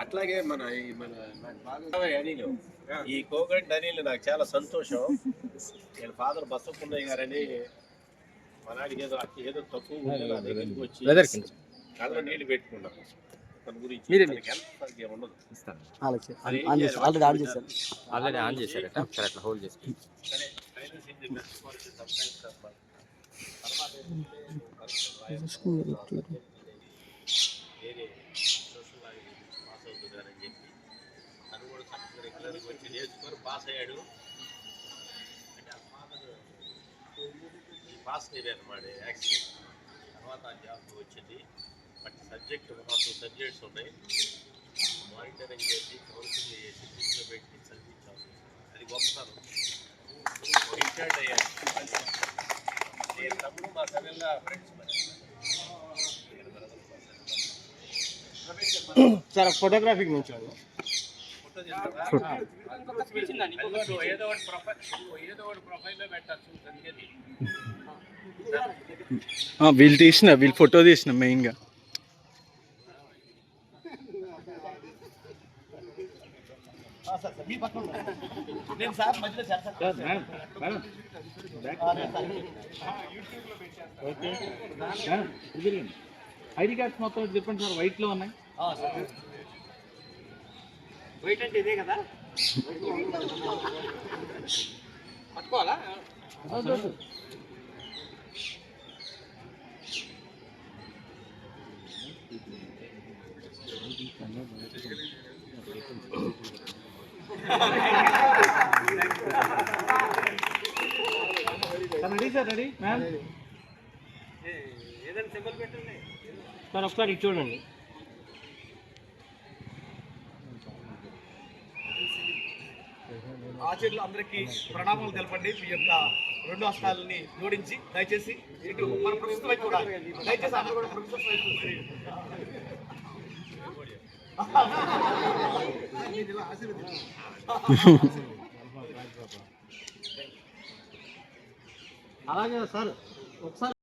అట్లాగే మన ఈ మన అనిల్. ఈ కోగంటి అనిల్ నాకు చాలా సంతోషం. నేను ఫాదర్ బసపున్నయ్య గారని మనాడికి ఏదో ఏదో తక్కువ దగ్గరికి వచ్చి కళ్ళ నీళ్ళు తన గురించి ఉండదు. ఆల్రెడీ ఆన్ ఆల్రెడీ ఆన్ అట్లా హోల్డ్ చేసి. తర్వాత రెగ్యులర్గా నేర్చుకొని పాస్ అయ్యాడు. అంటే ఆ ఫాదర్ పాస్ పాస్ అనమాట యాక్సిడెంట్ తర్వాత ఆ జాబ్ వచ్చింది. బట్ సబ్జెక్ట్ ఒక సబ్జెక్ట్స్ ఉన్నాయి. మానిటరింగ్ చేసి కౌన్సిలింగ్ చేసి దీంట్లో పెట్టి చదివించాల్సి అది గొప్పతనం. రిటైర్డ్ అయ్యాడు. నేను తమ్ముడు మా సభ్యుల ఫ్రెండ్స్ సార్ ఫోటోగ్రఫీకి నుంచి ఫోటో ఏదో ఒకటి ప్రొఫైల్ ఏదో ఒకటి ప్రొఫైల్లో పెట్టచ్చు అందుకని వీళ్ళు తీసిన వీళ్ళు ఫోటో తీసిన మెయిన్గా. ఐడి కార్డ్స్ మొత్తం చెప్పండి సార్ వైట్లో ఉన్నాయి. వెయిట్ అంటే ఇదే కదా? పట్టుకోవాలా? రెడీ సార్ రెడీ మ్యామ్ ఏదైనా సింబల్ పెట్టండి. సార్ ఒకసారి చూడండి. ఆచార్యులు అందరికీ ప్రణామాలు తెలపండి. మీ యొక్క రెండు హస్తాలని జోడించి దయచేసి ఇటు మన ప్రొఫెసర్ వైపు చూడాలి దయచేసి అందరూ కూడా ప్రొఫెసర్ వైపు అలాగే సార్ ఒకసారి